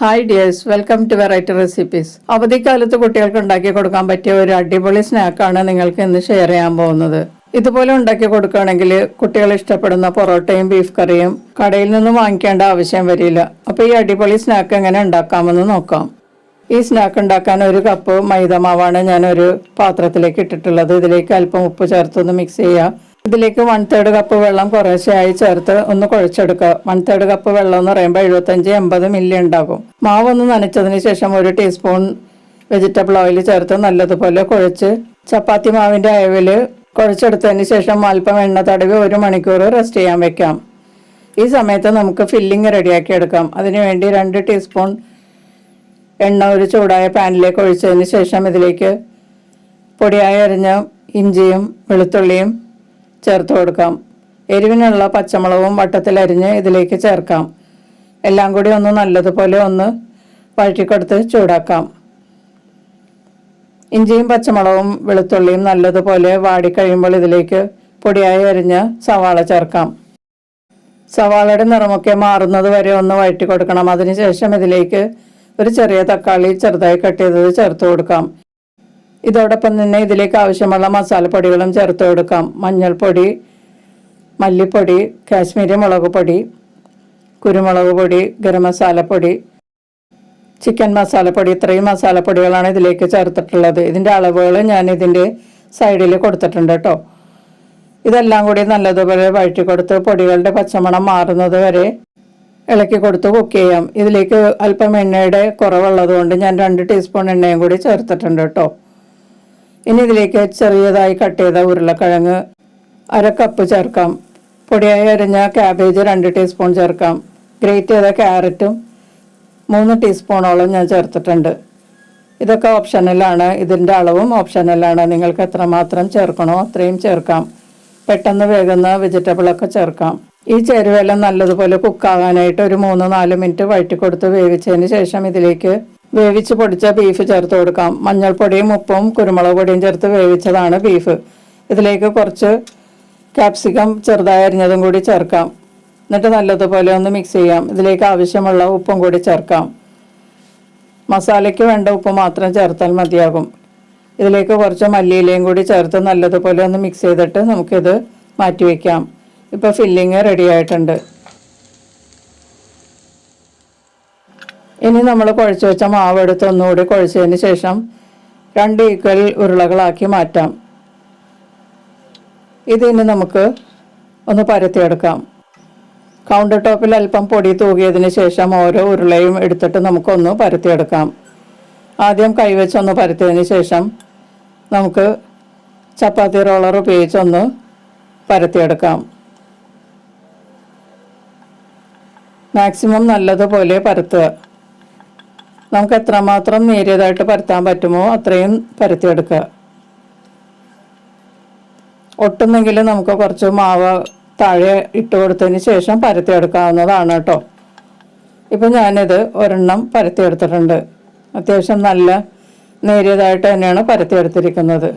Hi dears welcome to variety recipes അവധിക്കാലത്ത് കുട്ടികൾക്ക് ഉണ്ടാക്കി കൊടുക്കാൻ പറ്റിയ ഒരു അടിപൊളി സ്നാക്കാണ് നിങ്ങൾക്ക് ഇന്ന് ഷെയർ ചെയ്യാൻ പോകുന്നത്. ഇതുപോലെ ഉണ്ടാക്കി കൊടുക്കുകയാണെങ്കിൽ കുട്ടികൾ ഇഷ്ടപ്പെടുന്ന പൊറോട്ടയും ബീഫ് കറിയും കടയിൽ നിന്ന് വാങ്ങിക്കേണ്ട ആവശ്യം വരില്ല. അപ്പോൾ ഈ അടിപൊളി സ്നാക്ക് എങ്ങനെ ഉണ്ടാക്കാമെന്ന് നോക്കാം. ഈ സ്നാക്ക് ഉണ്ടാക്കാൻ ഒരു കപ്പ് മൈദ മാവാണ് ഞാൻ ഒരു പാത്രത്തിലേക്ക് ഇട്ടിട്ടുള്ളത്. ഇതിലേക്ക് അല്പം ഉപ്പ് ചേർത്തൊന്ന് മിക്സ് ചെയ്യുക ഇതിലേക്ക് വൺ തേർഡ് കപ്പ് വെള്ളം കുറേശ്ശെയായി ചേർത്ത് ഒന്ന് കുഴച്ചെടുക്കുക. വൺ തേർഡ് കപ്പ് വെള്ളം എന്ന് പറയുമ്പോൾ എഴുപത്തഞ്ച് എൺപത് മില്ലി ഉണ്ടാകും. മാവ് ഒന്ന് നനച്ചതിന് ശേഷം ഒരു ടീസ്പൂൺ വെജിറ്റബിൾ ഓയിൽ ചേർത്ത് നല്ലതുപോലെ കുഴച്ച് ചപ്പാത്തി മാവിന്റെ അയവിൽ കുഴച്ചെടുത്തതിന് ശേഷം അല്പം എണ്ണ തടവി ഒരു മണിക്കൂർ റെസ്റ്റ് ചെയ്യാൻ വെക്കാം. ഈ സമയത്ത് നമുക്ക് ഫില്ലിങ് റെഡിയാക്കി എടുക്കാം. അതിനുവേണ്ടി രണ്ട് ടീസ്പൂൺ എണ്ണ ഒരു ചൂടായ പാനിലേക്ക് ഒഴിച്ചതിന് ശേഷം ഇതിലേക്ക് പൊടിയായി അരിഞ്ഞ ഇഞ്ചിയും വെളുത്തുള്ളിയും ചേർത്ത് കൊടുക്കാം. എരിവിനുള്ള പച്ചമുളകും വട്ടത്തിൽ അരിഞ്ഞ് ഇതിലേക്ക് ചേർക്കാം. എല്ലാം കൂടി ഒന്ന് നല്ലതുപോലെ ഒന്ന് വഴറ്റിക്കൊടുത്ത് ചൂടാക്കാം. ഇഞ്ചിയും പച്ചമുളകും വെളുത്തുള്ളിയും നല്ലതുപോലെ വാടിക്കഴിയുമ്പോൾ ഇതിലേക്ക് പൊടിയായി അരിഞ്ഞ് സവാള ചേർക്കാം. സവാളയുടെ നിറമൊക്കെ മാറുന്നത് വരെ ഒന്ന് വഴറ്റി കൊടുക്കണം അതിനുശേഷം ഇതിലേക്ക് ഒരു ചെറിയ തക്കാളി ചെറുതായി കട്ട് ചെയ്തത് ചേർത്ത് കൊടുക്കാം. ഇതോടൊപ്പം തന്നെ ഇതിലേക്ക് ആവശ്യമുള്ള മസാലപ്പൊടികളും ചേർത്ത് കൊടുക്കാം. മഞ്ഞൾപ്പൊടി മല്ലിപ്പൊടി കാശ്മീരി മുളക് പൊടി കുരുമുളക് പൊടി ഗരം മസാലപ്പൊടി ചിക്കൻ മസാലപ്പൊടി ഇത്രയും മസാലപ്പൊടികളാണ് ഇതിലേക്ക് ചേർത്തിട്ടുള്ളത്. ഇതിന്റെ അളവുകൾ ഞാൻ ഇതിന്റെ സൈഡിൽ കൊടുത്തിട്ടുണ്ട് കേട്ടോ. ഇതെല്ലാം കൂടി നല്ലതുപോലെ വഴറ്റി കൊടുത്ത് പൊടികളുടെ പച്ചമണം മാറുന്നത് വരെ ഇളക്കി കൊടുത്ത് കുക്ക് ചെയ്യാം. ഇതിലേക്ക് അല്പം എണ്ണയുടെ കുറവുള്ളതുകൊണ്ട് ഞാൻ രണ്ട് ടീസ്പൂൺ എണ്ണയും കൂടി ചേർത്തിട്ടുണ്ട് കേട്ടോ. ഇനി ഇതിലേക്ക് ചെറിയതായി കട്ട് ചെയ്ത ഉരുളക്കിഴങ്ങ് അര കപ്പ് ചേർക്കാം. പൊടിയായി അരിഞ്ഞ ക്യാബേജ് രണ്ട് ടീസ്പൂൺ ചേർക്കാം. ഗ്രേറ്റ് ചെയ്ത ക്യാരറ്റും മൂന്ന് ടീസ്പൂണോളം ഞാൻ ചേർത്തിട്ടുണ്ട്. ഇതൊക്കെ ഓപ്ഷനലാണ് ഇതിന്റെ അളവും ഓപ്ഷനലാണ് നിങ്ങൾക്ക് എത്രമാത്രം ചേർക്കണോ അത്രയും ചേർക്കാം. പെട്ടെന്ന് വേകുന്ന വെജിറ്റബിളൊക്കെ ചേർക്കാം. ഈ ചേരുവയെല്ലാം നല്ലതുപോലെ കുക്കാകാനായിട്ട് ഒരു മൂന്ന് നാല് മിനിറ്റ് വഴറ്റി കൊടുത്ത് വേവിച്ചതിന് ശേഷം ഇതിലേക്ക് വേവിച്ച് പൊടിച്ച ബീഫ് ചേർത്ത് കൊടുക്കാം. മഞ്ഞൾപ്പൊടിയും ഉപ്പും കുരുമുളക് പൊടിയും ചേർത്ത് വേവിച്ചതാണ് ബീഫ് ഇതിലേക്ക് കുറച്ച് ക്യാപ്സിക്കം ചെറുതായി അരിഞ്ഞതും കൂടി ചേർക്കാം. എന്നിട്ട് നല്ലതുപോലെ ഒന്ന് മിക്സ് ചെയ്യാം. ഇതിലേക്ക് ആവശ്യമുള്ള ഉപ്പും കൂടി ചേർക്കാം. മസാലയ്ക്ക് വേണ്ട ഉപ്പ് മാത്രം ചേർത്താൽ മതിയാകും. ഇതിലേക്ക് കുറച്ച് മല്ലിയിലയും കൂടി ചേർത്ത് നല്ലതുപോലെ ഒന്ന് മിക്സ് ചെയ്തിട്ട് നമുക്കിത് മാറ്റി വയ്ക്കാം ഇപ്പോൾ ഫില്ലിങ് റെഡി ആയിട്ടുണ്ട്. ഇനി നമ്മൾ കുഴച്ച് വെച്ച മാവ് എടുത്ത് ഒന്നുകൂടി കുഴച്ചതിന് ശേഷം രണ്ട് ഈക്വൽ ഉരുളകളാക്കി മാറ്റാം. ഇതിന് നമുക്ക് ഒന്ന് പരത്തിയെടുക്കാം. കൗണ്ടർ ടോപ്പിൽ അല്പം പൊടി തൂകിയതിന് ശേഷം ഓരോ ഉരുളയും എടുത്തിട്ട് നമുക്കൊന്ന് പരത്തിയെടുക്കാം. ആദ്യം കൈവച്ചൊന്ന് പരത്തിയതിന് ശേഷം നമുക്ക് ചപ്പാത്തി റോളർ ഉപയോഗിച്ചൊന്ന് പരത്തിയെടുക്കാം. മാക്സിമം നല്ലതുപോലെ പരത്തുക. നമുക്ക് എത്രമാത്രം നേരിയതായിട്ട് പരത്താൻ പറ്റുമോ അത്രയും പരത്തിയെടുക്കുക. ഒട്ടുന്നെങ്കിൽ നമുക്ക് കുറച്ച് മാവ് താഴെ ഇട്ട് കൊടുത്തതിന് ശേഷം പരത്തിയെടുക്കാവുന്നതാണ് കേട്ടോ. ഇപ്പം ഞാനിത് ഒരെണ്ണം പരത്തിയെടുത്തിട്ടുണ്ട്. അത്യാവശ്യം നല്ല നേരിയതായിട്ട് തന്നെയാണ് പരത്തിയെടുത്തിരിക്കുന്നത്.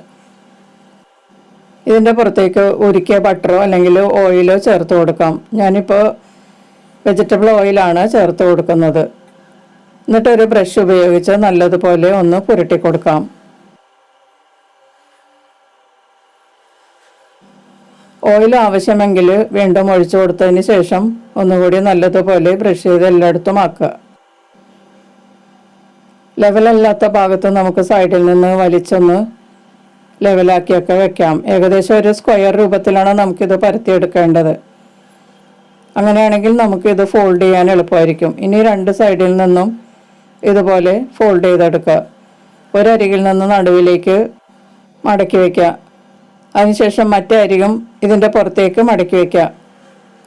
ഇതിന്റെ പുറത്തേക്ക് ഉരുക്കിയ ബട്ടറോ അല്ലെങ്കിൽ ഓയിലോ ചേർത്ത് കൊടുക്കാം. ഞാനിപ്പോൾ വെജിറ്റബിൾ ഓയിലാണ് ചേർത്ത് കൊടുക്കുന്നത്. എന്നിട്ട് ഒരു ബ്രഷ് ഉപയോഗിച്ച് നല്ലതുപോലെ ഒന്ന് പുരട്ടി കൊടുക്കാം. ഓയിൽ ആവശ്യമെങ്കിൽ വീണ്ടും ഒഴിച്ചു കൊടുത്തതിന് ശേഷം ഒന്നുകൂടി നല്ലതുപോലെ ബ്രഷ് ചെയ്ത് എല്ലായിടത്തും ആക്കുക. ലെവലല്ലാത്ത ഭാഗത്ത് നമുക്ക് സൈഡിൽ നിന്ന് വലിച്ചൊന്ന് ലെവലാക്കിയൊക്കെ വെക്കാം. ഏകദേശം ഒരു സ്ക്വയർ രൂപത്തിലാണ് നമുക്കിത് പരത്തിയെടുക്കേണ്ടത്. അങ്ങനെയാണെങ്കിൽ നമുക്കിത് ഫോൾഡ് ചെയ്യാൻ എളുപ്പമായിരിക്കും. ഇനി രണ്ട് സൈഡിൽ നിന്നും ഇതുപോലെ ഫോൾഡ് ചെയ്തെടുക്കുക. ഒരരികിൽ നിന്ന് നടുവിലേക്ക് മടക്കി വയ്ക്കുക അതിനുശേഷം മറ്റേ അരികും ഇതിന്റെ പുറത്തേക്ക് മടക്കി വയ്ക്കുക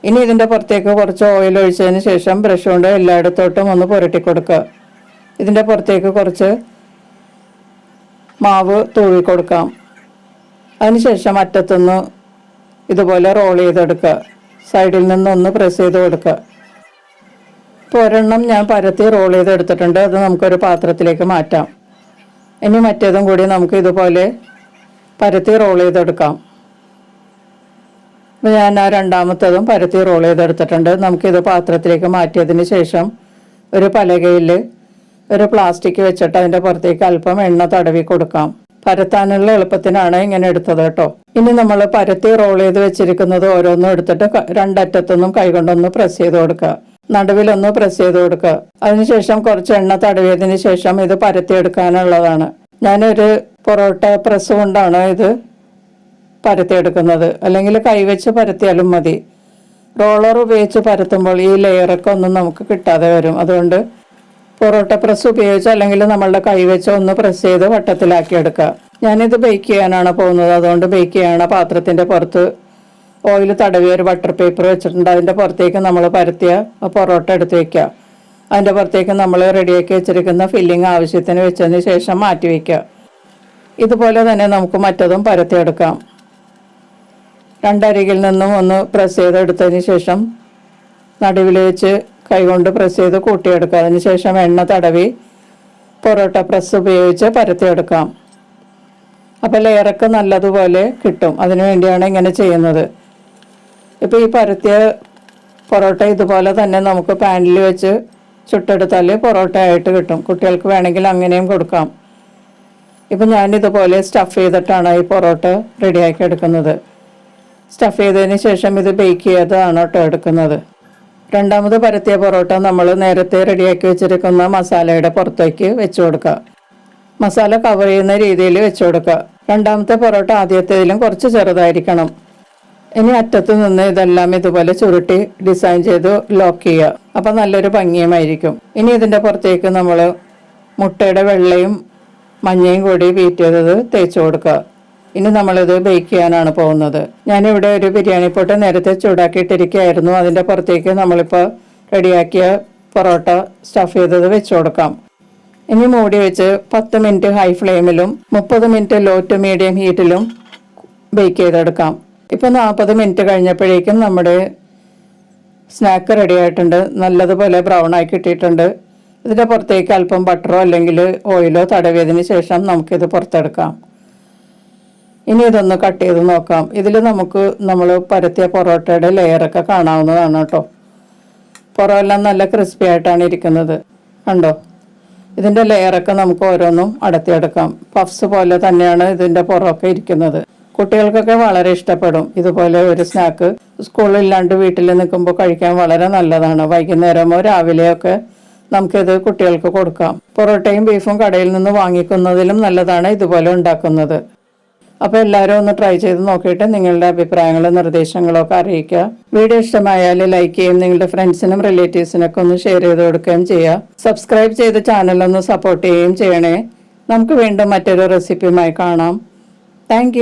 ഇനി ഇതിന്റെ പുറത്തേക്ക് കുറച്ച് ഓയിൽ ഒഴിച്ചതിന് ശേഷം ബ്രഷ് കൊണ്ട് എല്ലായിടത്തോട്ടും ഒന്ന് പുരട്ടി കൊടുക്കുക. ഇതിന്റെ പുറത്തേക്ക് കുറച്ച് മാവ് തൂവി കൊടുക്കാം. അതിനുശേഷം അറ്റത്തുനിന്ന് ഇതുപോലെ റോൾ ചെയ്തെടുക്കുക. സൈഡിൽ നിന്നൊന്ന് പ്രസ് ചെയ്ത് കൊടുക്കുക. ഇപ്പോൾ ഒരെണ്ണം ഞാൻ പരത്തി റോൾ ചെയ്ത് എടുത്തിട്ടുണ്ട് അത് നമുക്കൊരു പാത്രത്തിലേക്ക് മാറ്റാം. ഇനി മറ്റേതും കൂടി നമുക്ക് ഇതുപോലെ പരത്തി റോൾ ചെയ്തെടുക്കാം. അപ്പോൾ ഞാൻ ആ രണ്ടാമത്തതും പരത്തി റോൾ ചെയ്തെടുത്തിട്ടുണ്ട്. നമുക്കിത് പാത്രത്തിലേക്ക് മാറ്റിയതിന് ശേഷം ഒരു പലകയിൽ ഒരു പ്ലാസ്റ്റിക് വെച്ചിട്ട് അതിന്റെ പുറത്തേക്ക് അല്പം എണ്ണ തടവി കൊടുക്കാം. പരത്താനുള്ള എളുപ്പത്തിനാണ് ഇങ്ങനെ എടുത്തത് കേട്ടോ. ഇനി നമ്മൾ പരത്തി റോൾ ചെയ്ത് വെച്ചിരിക്കുന്നത് ഓരോന്നും എടുത്തിട്ട് രണ്ടറ്റത്തൊന്നും കൈകൊണ്ടൊന്ന് പ്രസ് ചെയ്ത് കൊടുക്കുക. നടുവിലൊന്ന് പ്രസ് ചെയ്ത് കൊടുക്കുക. അതിനുശേഷം കുറച്ച് എണ്ണ തടവിയതിന് ശേഷം ഇത് പരത്തിയെടുക്കാനുള്ളതാണ്. ഞാനൊരു പൊറോട്ട പ്രസ് കൊണ്ടാണ് ഇത് പരത്തിയെടുക്കുന്നത്. അല്ലെങ്കിൽ കൈവച്ച് പരത്തിയാലും മതി. റോളർ ഉപയോഗിച്ച് പരത്തുമ്പോൾ ഈ ലെയറൊക്കെ ഒന്നും നമുക്ക് കിട്ടാതെ വരും. അതുകൊണ്ട് പൊറോട്ട പ്രസ് ഉപയോഗിച്ച് അല്ലെങ്കിൽ നമ്മളുടെ കൈവച്ച് ഒന്ന് പ്രസ് ചെയ്ത് വട്ടത്തിലാക്കി എടുക്കുക ഞാനിത് ബേക്ക് ചെയ്യാനാണ് പോകുന്നത്. അതുകൊണ്ട് ബേക്ക് ചെയ്യാനാണ് പാത്രത്തിന്റെ പുറത്ത് ഓയിൽ തടവി ഒരു ബട്ടർ പേപ്പർ വെച്ചിട്ടുണ്ട്. അതിന്റെ പുറത്തേക്ക് നമ്മൾ പരത്തിയ പൊറോട്ട എടുത്ത് വെക്കുക. അതിന്റെ പുറത്തേക്ക് നമ്മൾ റെഡിയാക്കി വെച്ചിരിക്കുന്ന ഫില്ലിംഗ് ആവശ്യത്തിന് വെച്ചതിന് ശേഷം മാറ്റി വയ്ക്കുക ഇതുപോലെ തന്നെ നമുക്ക് മറ്റതും പരത്തിയെടുക്കാം. രണ്ടരികിൽ നിന്നും ഒന്ന് പ്രസ് ചെയ്തെടുത്തതിന് ശേഷം നടുവിൽ വെച്ച് കൈകൊണ്ട് പ്രസ് ചെയ്ത് കൂട്ടിയെടുക്കുക. അതിന് ശേഷം എണ്ണ തടവി പൊറോട്ട പ്രസ് ഉപയോഗിച്ച് പരത്തിയെടുക്കാം. അപ്പോൾ ലെയറൊക്കെ നല്ലതുപോലെ കിട്ടും. അതിനു വേണ്ടിയാണ് ഇങ്ങനെ ചെയ്യുന്നത്. ഇപ്പോൾ ഈ പരത്തിയ പൊറോട്ട ഇതുപോലെ തന്നെ നമുക്ക് പാനിൽ വെച്ച് ചുട്ടെടുത്താൽ പൊറോട്ട ആയിട്ട് കിട്ടും. കുട്ടികൾക്ക് വേണമെങ്കിൽ അങ്ങനെയും കൊടുക്കാം. ഇപ്പം ഞാനിതുപോലെ സ്റ്റഫ് ചെയ്തിട്ടാണ് ഈ പൊറോട്ട റെഡിയാക്കി എടുക്കുന്നത്. സ്റ്റഫ് ചെയ്തതിന് ശേഷം ഇത് ബേക്ക് ചെയ്തതാണ് കേട്ടോ എടുക്കുന്നത്. രണ്ടാമത് പരത്തിയ പൊറോട്ട നമ്മൾ നേരത്തെ റെഡിയാക്കി വെച്ചിരിക്കുന്ന മസാലയുടെ പുറത്തേക്ക് വെച്ച് കൊടുക്കുക. മസാല കവർ ചെയ്യുന്ന രീതിയിൽ വെച്ച് കൊടുക്കുക. രണ്ടാമത്തെ പൊറോട്ട ആദ്യത്തേതിലും കുറച്ച് ചെറുതായിരിക്കണം. ഇനി അറ്റത്ത് നിന്ന് ഇതെല്ലാം ഇതുപോലെ ചുരുട്ടി ഡിസൈൻ ചെയ്ത് ലോക്ക് ചെയ്യുക. അപ്പം നല്ലൊരു ഭംഗിയുമായിരിക്കും. ഇനി ഇതിന്റെ പുറത്തേക്ക് നമ്മൾ മുട്ടയുടെ വെള്ളയും മഞ്ഞയും കൂടി ബീറ്റ് ചെയ്തത് തേച്ച് കൊടുക്കുക. ഇനി നമ്മളിത് ബേക്ക് ചെയ്യാനാണ് പോകുന്നത്. ഞാനിവിടെ ഒരു ബിരിയാണി പൊട്ട് നേരത്തെ ചൂടാക്കിയിട്ടിരിക്കുകയായിരുന്നു. അതിന്റെ പുറത്തേക്ക് നമ്മളിപ്പോൾ റെഡിയാക്കിയ പൊറോട്ട സ്റ്റഫ് ചെയ്തത് വെച്ച് കൊടുക്കാം. ഇനി മൂടി വെച്ച് പത്ത് മിനിറ്റ് ഹൈ ഫ്ലെയിമിലും മുപ്പത് മിനിറ്റ് ലോ ടു മീഡിയം ഹീറ്റിലും ബേക്ക് ചെയ്തെടുക്കാം. ഇപ്പോൾ നാൽപ്പത് മിനിറ്റ് കഴിഞ്ഞപ്പോഴേക്കും നമ്മുടെ സ്നാക്ക് റെഡി ആയിട്ടുണ്ട്. നല്ലതുപോലെ ബ്രൗൺ ആയി കിട്ടിയിട്ടുണ്ട്. ഇതിന്റെ പുറത്തേക്ക് അല്പം ബട്ടറോ അല്ലെങ്കിൽ ഓയിലോ തടവിയതിന് ശേഷം നമുക്കിത് പുറത്തെടുക്കാം. ഇനി ഇതൊന്ന് കട്ട് ചെയ്ത് നോക്കാം. ഇതിൽ നമുക്ക് നമ്മൾ പരത്തിയ പൊറോട്ടയുടെ ലെയറൊക്കെ കാണാവുന്നതാണ് കേട്ടോ. പുറമെല്ലാം നല്ല ക്രിസ്പി ആയിട്ടാണ് ഇരിക്കുന്നത്. കണ്ടോ? ഇതിന്റെ ലെയറൊക്കെ നമുക്ക് ഓരോന്നും അടത്തിയെടുക്കാം. പഫ്സ് പോലെ തന്നെയാണ് ഇതിന്റെ പുറമൊക്കെ ഇരിക്കുന്നത്. കുട്ടികൾക്കൊക്കെ വളരെ ഇഷ്ടപ്പെടും. ഇതുപോലെ ഒരു സ്നാക്ക് സ്കൂളില്ലാണ്ട് വീട്ടിൽ നിൽക്കുമ്പോൾ കഴിക്കാൻ വളരെ നല്ലതാണ്. വൈകുന്നേരമോ രാവിലെയൊക്കെ നമുക്കിത് കുട്ടികൾക്ക് കൊടുക്കാം. പൊറോട്ടയും ബീഫും കടയിൽ നിന്ന് വാങ്ങിക്കുന്നതിലും നല്ലതാണ് ഇതുപോലെ ഉണ്ടാക്കുന്നത്. അപ്പോൾ എല്ലാവരും ഒന്ന് ട്രൈ ചെയ്ത് നോക്കിയിട്ട് നിങ്ങളുടെ അഭിപ്രായങ്ങളും നിർദ്ദേശങ്ങളും ഒക്കെ അറിയിക്കുക. വീഡിയോ ഇഷ്ടമായാൽ ലൈക്ക് ചെയ്യും. നിങ്ങളുടെ ഫ്രണ്ട്സിനും റിലേറ്റീവ്സിനൊക്കെ ഒന്ന് ഷെയർ ചെയ്ത് കൊടുക്കുകയും ചെയ്യുക. സബ്സ്ക്രൈബ് ചെയ്ത് ചാനലൊന്ന് സപ്പോർട്ട് ചെയ്യുകയും ചെയ്യണേ. നമുക്ക് വീണ്ടും മറ്റൊരു റെസിപ്പിയുമായി കാണാം. താങ്ക്